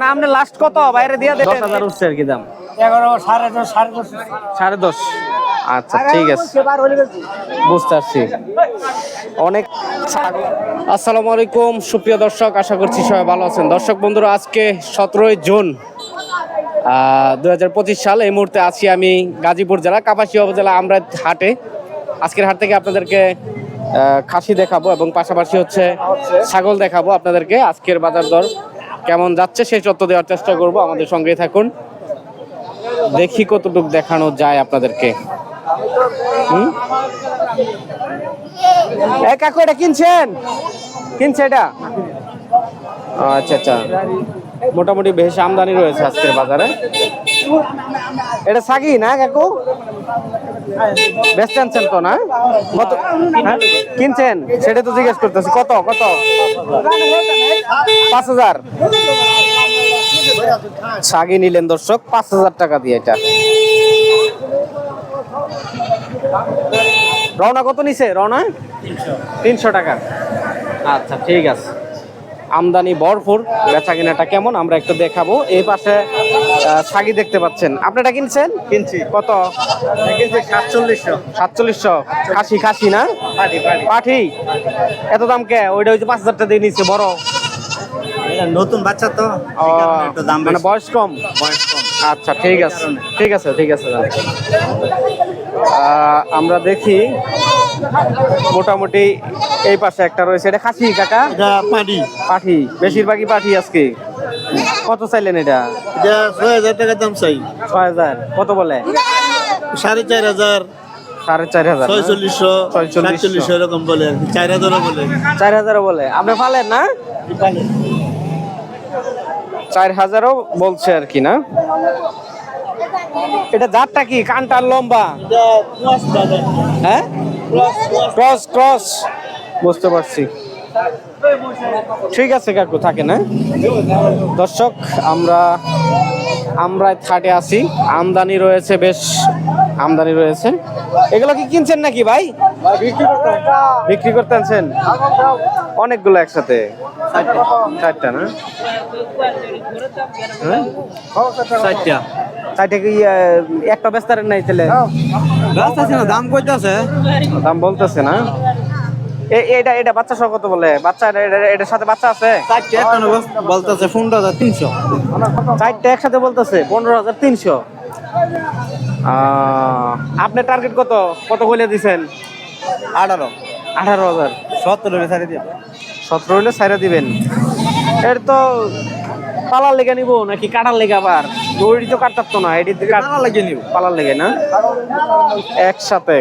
না আপনি লাস্ট কত? বাইরে দিয়ে দেন। দশ হাজার উঠছে আর কি দাম। এগারো সাড়ে দশ সাড়ে দশ। সাড়ে দশ। আচ্ছা ঠিক আছে। বুঝতে পারছি। অনেক আসসালামু আলাইকুম সুপ্রিয় দর্শক আশা করছি সবাই ভালো আছেন। দর্শক বন্ধুরা আজকে সতেরোই জুন দু হাজার পঁচিশ সাল। এই মুহূর্তে আছি আমি গাজীপুর জেলা কাপাসিয়া উপজেলা আমরা হাটে আজকের হাট থেকে আপনাদেরকে খাসি দেখাবো এবং পাশাপাশি হচ্ছে ছাগল দেখাবো আপনাদেরকে। আজকের বাজার দর কেমন যাচ্ছে সেই তথ্য দেওয়ার চেষ্টা করব। আমাদের সঙ্গেই থাকুন। দেখি কতটুকু দেখানো যায় আপনাদেরকে। কাকু, এটা কিনছেন? কিনছে এটা? আচ্ছা আচ্ছা। মোটামুটি বেশ আমদানি রয়েছে আজকের বাজারে। এটা সাগি না, কাকু? বেশ আনছেন তো না? কত? হ্যাঁ? কিনছেন? সেটা তো জিজ্ঞেস করতেছি। কত? কত? পাঁচ হাজার। সাগি নিলেন দর্শক, পাঁচ হাজার টাকা দিয়ে এটা। রওনা কত নিছে? রওনা? তিনশো টাকা। আচ্ছা ঠিক আছে। আমদানি ভরপুর। বেচা কিনাটা কেমন? আমরা একটু দেখাবো। এই পাশে ছাগি দেখতে পাচ্ছেন। আপনারা কিনছেন? কিনছি। কত? কিনছি সাতচল্লিশশো। সাতচল্লিশশো। খাসি খাসি না? পাটি পাটি। পাঠি এত দাম কে? ওইটা হচ্ছে পাঁচ হাজার টাকা দিয়ে নিচ্ছে বড়। নতুন বাচ্চা তো। দাম মানে বয়স কম? বয়স কম। আচ্ছা ঠিক আছে। ঠিক আছে ঠিক আছে আমরা দেখি মোটামুটি এই পাশে একটা রয়েছে। এটা খাসি কাকা? পাটি। পাঠি বেশিরভাগই পাঠি আজকে। কত চাইলেন এটা? এটা ছয় হাজার টাকা দাম চাই। ছয় হাজার। কত বলে? সাড়ে চার হাজার সাড়ে চার হাজার? ছয়চল্লিশশো। সাতচল্লিশশো এরকম বলে চার হাজারও বলে। চার হাজারও বলে। আপনি ফালেন না? চার হাজারও বলছে আর কি না? এটা জাতটা কি? লম্বা? হ্যাঁ? Cross cross. বুঝতে পারছি। ঠিক আছে কাকু থাকে না দর্শক আমরা আমরা থাটে আছি। আমদানি রয়েছে বেশ আমদানি রয়েছে। এগুলো কি কিনছেন নাকি ভাই? বিক্রি করতে আনছেন? অনেকগুলো একসাথে? চারটা না? হ্যাঁ? চারটা। চারটা কি একটা বেস্তারের নাই তাহলে? গাছ আছে না দাম কইতাছে। দাম বলতেছে না। এটা এটা বাচ্চা সহ কত বলে? বাচ্চা এটা- এটার সাথে বাচ্চা আছে? চারটা বলতেছে পনেরো হাজার তিনশো। চারটা একসাথে বলতেছে পনেরো হাজার তিনশো। আপনার টার্গেট কত? কত বলে দিছেন? আঠারো। আঠারো হাজার। সতেরো হলে ছাড়ে দিয়ে সতেরো হইলে সাইরা দিবেন। এর তো পালার লেগে নিব নাকি কাটার লেগে আবার? দড়ি তো কাটতাম না এটি টাকা লাগিয়ে নিব। পালার লেগে না? একসাথে।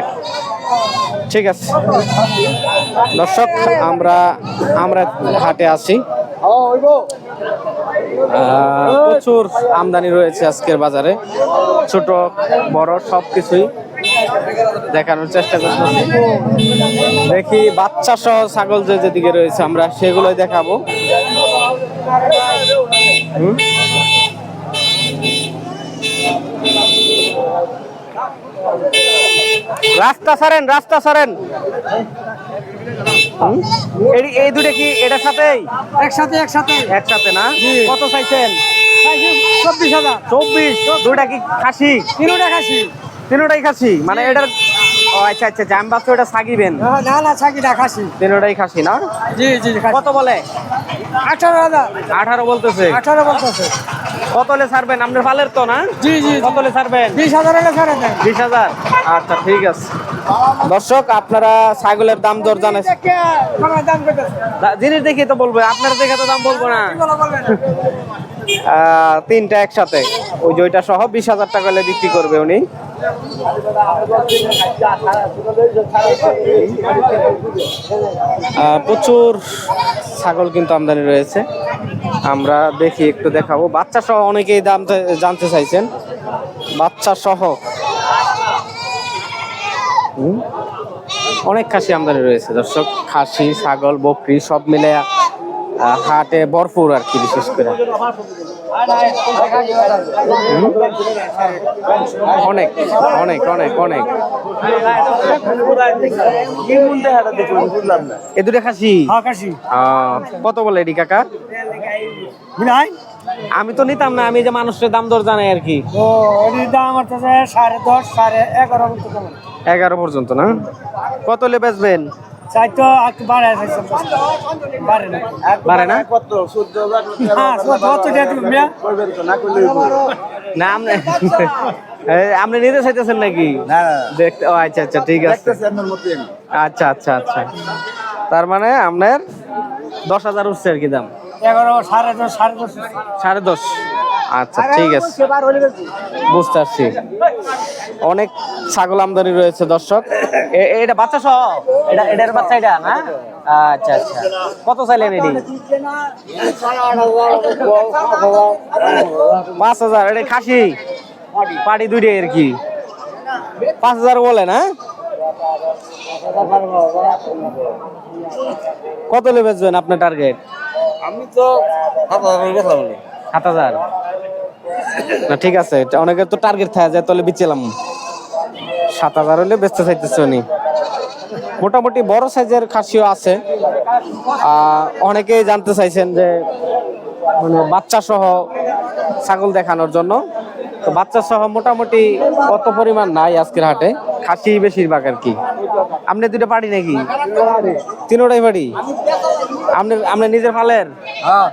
ঠিক আছে। দর্শক, আমরা আমরা হাটে আছি। প্রচুর আমদানি রয়েছে আজকের বাজারে। ছোট, বড় সব কিছুই দেখানোর চেষ্টা করছি দেখি বাচ্চা সহ ছাগল যে যেদিকে রয়েছে আমরা, সেগুলোই দেখাবো। হুম? রাস্তা সারেন রাস্তা সারেন। এই- দুটো কি এটার সাথেই? একসাথে একসাথে। একসাথে না? কত চাইছেন? চব্বিশ হাজার। চব্বিশ? দুটা কি খাসি? তিনটা খাসি। তিনোটাই খাসি? মানে এটার ও আচ্ছা আচ্ছা আচ্ছা, আমি ওটা সাকিবেন না না ছাকিটা খাসি। তিনোটাই খাসি না? জি জি কত বলে? আঠারো হাজার। আঠারো বলতেছে। আঠারো বলতেছে। কত হলে ছাড়বেন? আপনার ফালের তো না? জি জি কত হলে ছাড়বেন? বিশ হাজার এলে ছাড়ে দেন। বিশ হাজার? আচ্ছা ঠিক আছে। দর্শক আপনারা ছাগলের দাম দর জানেন। জিনিস দেখি তো বলব আপনার দেখে তো দাম বলব না। তিনটা একসাথে। ওই যে ওইটা সহ বিশ হাজার টাকা হলে বিক্রি করবে উনি। প্রচুর ছাগল কিন্তু আমদানি রয়েছে। আমরা দেখি, একটু দেখাবো। বাচ্চা সহ অনেকেই দাম জানতে চাইছেন। বাচ্চা সহ? অনেক খাসি আমদানি রয়েছে, দর্শক। খাসি, ছাগল, বকরি, সব মিলে হাটে ভরপুর আর কি, বিশেষ করে। অনেক অনেক অনেক অনেক। এ দুটো খাসি? কত বলে এটি কাকা? আমি তো নিতাম না আমি যে মানুষের দাম দর জানাই আর কি। দাম সাড়ে দশ সাড়ে এগারো এগারো পর্যন্ত না? কত হলে বেচবেন? চাই তো একটু বাড়ে বাড়ে না। পারে না? হ্যাঁ না আপনি নিতে চাইতেছেন নাকি? দেখতে ও আচ্ছা আচ্ছা ঠিক আছে। আচ্ছা আচ্ছা আচ্ছা। তার মানে আপনার দশ হাজার উঠছে আর কি দাম? এগারো সাড়ে দশ সাড়ে দশ। সাড়ে দশ। আচ্ছা ঠিক আছে। বুঝতে পারছি। অনেক ছাগল আমদানি রয়েছে দর্শক। এ- এটা বাচ্চা সহ? এটা এটার বাচ্চা এটা না? আচ্ছা আচ্ছা। কত চাইলেন এটি? পাঁচ হাজার এটা খাসি? পাটি দুইটাই আর কি? পাঁচ হাজার বলে না? কত লেবেচবেন আপনার টার্গেট আমি তো সাত বলি সাত হাজার। না, ঠিক আছে, এটা অনেকের তো টার্গেট থাকে যায় তাহলে বিচেলাম সাত হাজার হলে বেচতে চাইতেছে উনি। মোটামুটি বড় সাইজের খাসিও আছে। অনেকেই জানতে চাইছেন যে মানে বাচ্চা সহ ছাগল দেখানোর জন্য। তো বাচ্চা সহ মোটামুটি কত পরিমাণ নাই আজকের হাটে? খাসি বেশিরভাগ আর কি। আপনি দুটো পাড়ি নাকি? তিনোটাই পাড়ি? আপনি আপনি নিজের ফালের? হ্যাঁ।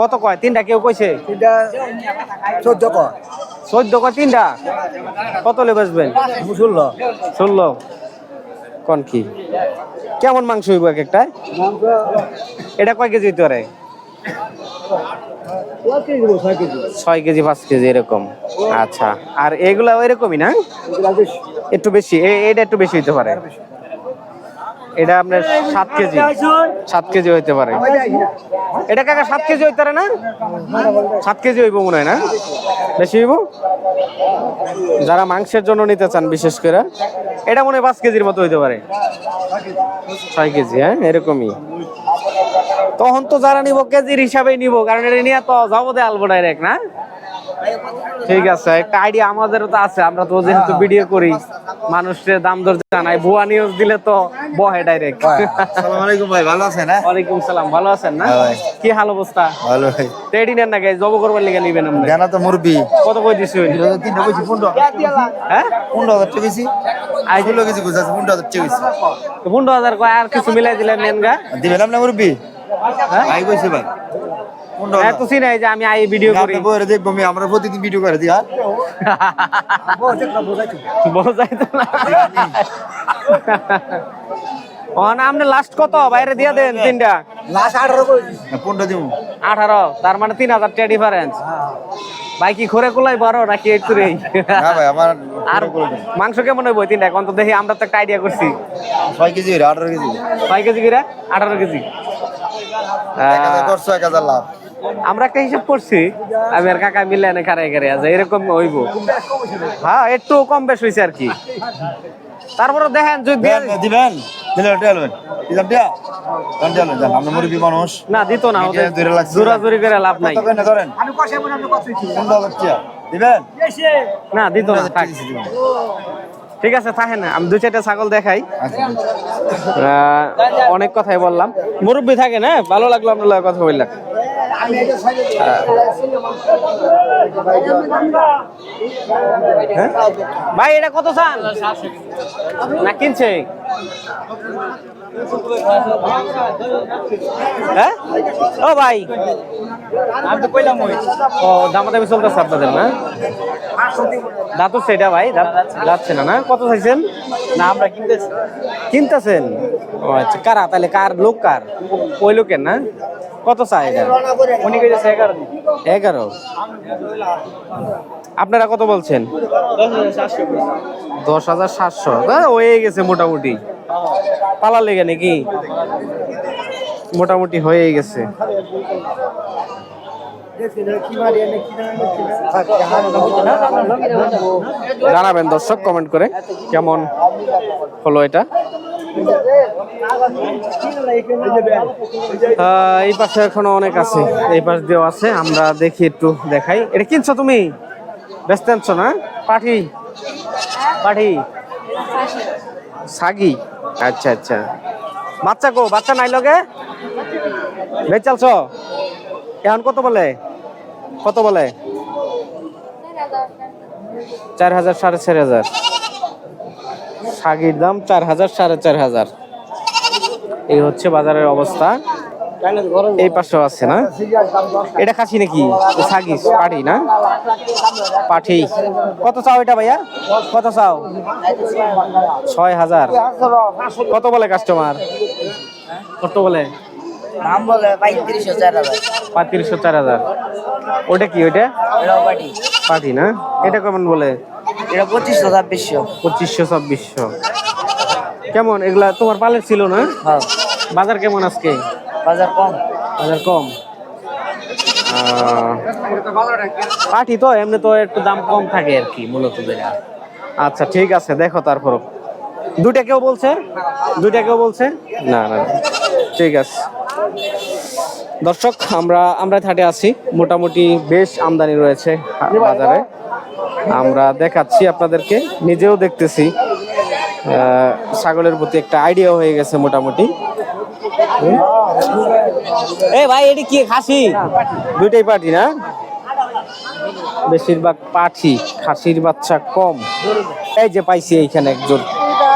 কত কয়? তিনটা কেউ কইছে? এটা চোদ্দ কর চোদ্দ কয় তিনটা? কত লে বেচবেন? ষোলো। ষোলো। কোন কি? কেমন মাংস হইব এক একটা? এটা কয় কেজি হইতে পারে? ছয় কেজি। পাঁচ কেজি এরকম। আচ্ছা। আর এগুলা এরকমই না? একটু বেশি। এটা একটু বেশি হইতে পারে। এটা আপনার সাত কেজি। সাত কেজি হইতে পারে। এটা কাকা সাত কেজি হইতে পারে না? সাত কেজি হইব মনে হয় না? বেশি হইব? যারা মাংসের জন্য নিতে চান, বিশেষ করে। এটা মনে হয় পাঁচ কেজির মতো হইতে পারে। ছয় কেজি হ্যাঁ? এরকমই। তখন তো যারা নিব, কেজির হিসাবেই নিব, কারণ এটা নিয়ে তো যাব দে আলবো ডাইরেক্ট না? ঠিক আছে একটা আইডিয়া আমাদেরও তো আছে আমরা তো যেহেতু ভিডিও করি মানুষের দাম দর জানাই ভুয়া নিউজ দিলে তো বহে ডাইরেক্ট আসসালামু আলাইকুম ভাই ভালো আছেন হ্যাঁ? ওয়ালাইকুম সালাম ভালো আছেন না? হ্যাঁ কি হাল অবস্থা? ভালো ভাই। টেডি নেন না গাই জব করবার লিগে নিবেন আপনি? জানা তো মুরবি কত কই দিছি তিনটা কইছি পনেরো হ্যাঁ? পনেরো হাজার টাকা কইছি। আই কেজি কইছি পনেরো হাজার টাকা কইছি। পনেরো হাজার কয় আর কিছু মিলাই দিলেন নেন গা দিবেন আপনি মুরবি হ্যাঁ? ভাই কইছে ভাই। এত চিনাই যে আমি আই ভিডিও করি। বইরে দেখব আমি আমরা প্রতিদিন ভিডিও করে দিই হ্যাঁ? বোঝাই তো না। ও আপনি লাস্ট কত? বাইরে দিয়ে দেন তিনটা। লাস্ট আঠারো পনেরো দিব। আঠারো তার মানে তিন হাজার টাকা ডিফারেন্স ভাই কি ঘরে কোলাই বড় নাকি একটু রে? না ভাই আমার আর মাংস কেমন হইব তিনটা? এখন তো দেখি আমরা তো একটা আইডিয়া করছি। ছয় কেজি আঠারো কেজি। ছয় কেজি করে আঠারো কেজি। এক হাজার করছ এক হাজার লাভ। আমরা একটা হিসাব করছি আমি আর কাকা মিলে এনে খারাই খারাই আছে এরকম হইব। হ্যাঁ একটু কম বেশ হয়েছে আর কি। তারপরে দেখেন যদি দিবেন। না দিত না। জোরাজুরি করে লাভ নাই। ধরেন না দিত না থাক। ঠিক আছে থাকেন আমি দু চারটা ছাগল দেখাই। আচ্ছা আহ, অনেক কথাই বললাম। মুরব্বী থাকে না? ভালো লাগল আপনার কথা বললাম? ভাই এটা কত চান? না কিনছে? হ্যাঁ? ও ভাই। আমি তো কইলাম ও দামাদামি চলতেছে আপনাদের না? দাঁতও সেটা ভাই দাঁত যাচ্ছে না না? কত চাইছেন? না আমরা কিনতেছি। কিনতেছেন? ও আচ্ছা কারা? তাহলে কার লোক কার? ওই লোকের না? কত চাই এটা? এগারো আপনারা কত বলছেন? দশ হাজার সাতশো হয়ে গেছে মোটামুটি। পালা লেগে নাকি? মোটামুটি হয়ে গেছে। জানাবেন দর্শক কমেন্ট করে কেমন হলো এটা? এই পাশে এখনও অনেক আছে, এই পাশ দিয়েও আছে, আমরা দেখি একটু দেখাই। এটা কিনছো তুমি? ব্যস্ত আনছো না? পাঠি? পাঠি? সাগি? আচ্ছা আচ্ছা। বাচ্চা কো, বাচ্চা নাই লগে? বেচালছ? এখন কত বলে? কত বলে? চার হাজার, সাড়ে চার হাজার। শাগির দাম চার হাজার, সাড়ে চার হাজার। এই হচ্ছে বাজারের অবস্থা। এই পাশেও আছে না? এটা খাসি নাকি? সাগি পাঠি না? পাঠি কত চাও এটা ভাইয়া? কত চাও? ছয় হাজার। কত বলে কাস্টমার কত বলে? দাম বলে পঁয়ত্রিশ হাজার। পঁয়ত্রিশশো চার হাজার। ওটা কি ওইটা? এটাও পাটি পাঠি না? এটা কেমন বলে? এটা পঁচিশশো ছাব্বিশশো। পঁচিশশো ছাব্বিশশো। কেমন? এগুলা তোমার পালের ছিল না? হ্যাঁ। বাজার কেমন আজকে? বাজার কম। বাজার কম। পাঠি তো এমনি তো একটু দাম কম থাকে আর কি মূলত আচ্ছা ঠিক আছে দেখো তারপর দুইটা কেউ বলছে? দুইটা কেউ বলছে? না না। ঠিক আছে। দর্শক আমরা আমরা থাটে আছি। মোটামুটি বেশ আমদানি রয়েছে বাজারে। আমরা দেখাচ্ছি আপনাদেরকে নিজেও দেখতেছি। ছাগলের প্রতি একটা আইডিয়া হয়ে গেছে মোটামুটি। এই ভাই এটি কি খাসি? দুইটাই পাটি না? বেশিরভাগ পাঠি খাসির বাচ্চা কম। এই যে পাইছি এইখানে একজন।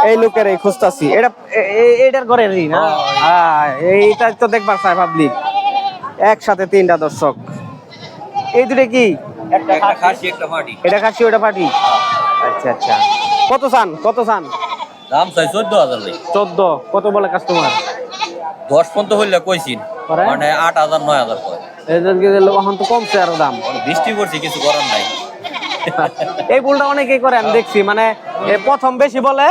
এই লোকের এই খুঁজতাছি। এটা এটার ঘরে না? হ্যাঁ এইটা তো দেখবার চাই পাবলিক একসাথে তিনটা দর্শক। এই দুটো কি? এটা খাসি ওটা পাটি আচ্ছা আচ্ছা। কত চান? কত চান? দাম চাই চোদ্দ হাজার চোদ্দ। কত বলে কাস্টমার দশ পর্যন্ত হইলে কইছিন মানে আট হাজার নয় হাজার এখন তো কমছে আরও দাম। বৃষ্টি পড়ছে কিছু করার নাই। এই ভুলটা অনেকেই করে আমি দেখছি। মানে প্রথম বেশি বলে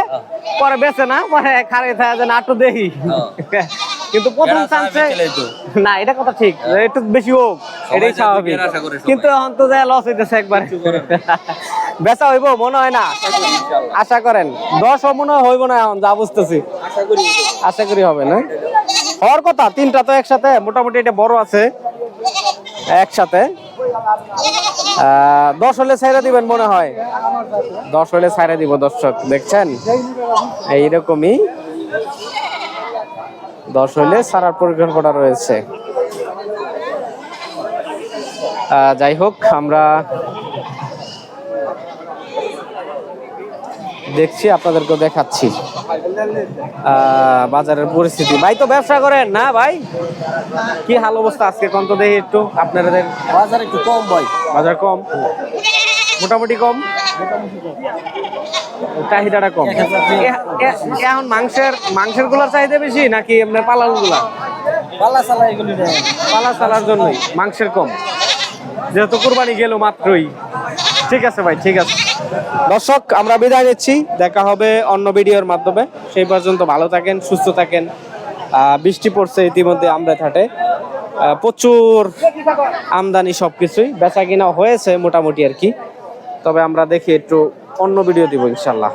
পরে বেছে না পরে খারে থাকে যে নাটু দেহি। কিন্তু প্রথম চান্সে না এটা কথা ঠিক একটু বেশি হোক এটাই স্বাভাবিক। কিন্তু এখন তো যায় লস হইতেছে একবার। বেচা হইব মনে হয় না। আশা করেন দশ মনে হয় হইব না এখন যা বুঝতেছি। আশা করি হবে না। হওয়ার কথা তিনটা তো একসাথে মোটামুটি এটা বড় আছে। একসাথে। দশ হলে ছাইরা দিবেন মনে হয়। দশ হলে ছাইরা দিব দর্শক, দেখছেন? এইরকমই। দশ হলে সারার পরিকল্পনা রয়েছে। যাই হোক, আমরা দেখছি আপনাদেরকে দেখাচ্ছি। বাজারের পরিস্থিতি। ভাই তো ব্যবসা করেন না ভাই? কি হাল অবস্থা আজকে? কোন তো দেখি একটু আপনাদের। বাজার একটু কম ভাই। বাজার কম? মোটামুটি কম? চাহিদাটা কম। এখন মাংসের মাংসেরগুলার চাহিদা বেশি নাকি আপনার পালালগুলা? পাল্লা চালা এগুলি পালা চালার জন্যই মাংসের কম। যেহেতু কোরবানি গেল মাত্রই। ঠিক আছে ভাই, ঠিক আছে। দর্শক, আমরা বিদায় নিচ্ছি। দেখা হবে অন্য ভিডিওর মাধ্যমে। সেই পর্যন্ত ভালো থাকেন, সুস্থ থাকেন। বৃষ্টি পড়ছে ইতিমধ্যে আমরা থাটে। প্রচুর আমদানি সব কিছুই বেচা কিনা হয়েছে মোটামুটি আর কি। তবে আমরা দেখি একটু অন্য ভিডিও দিব ইনশাল্লাহ।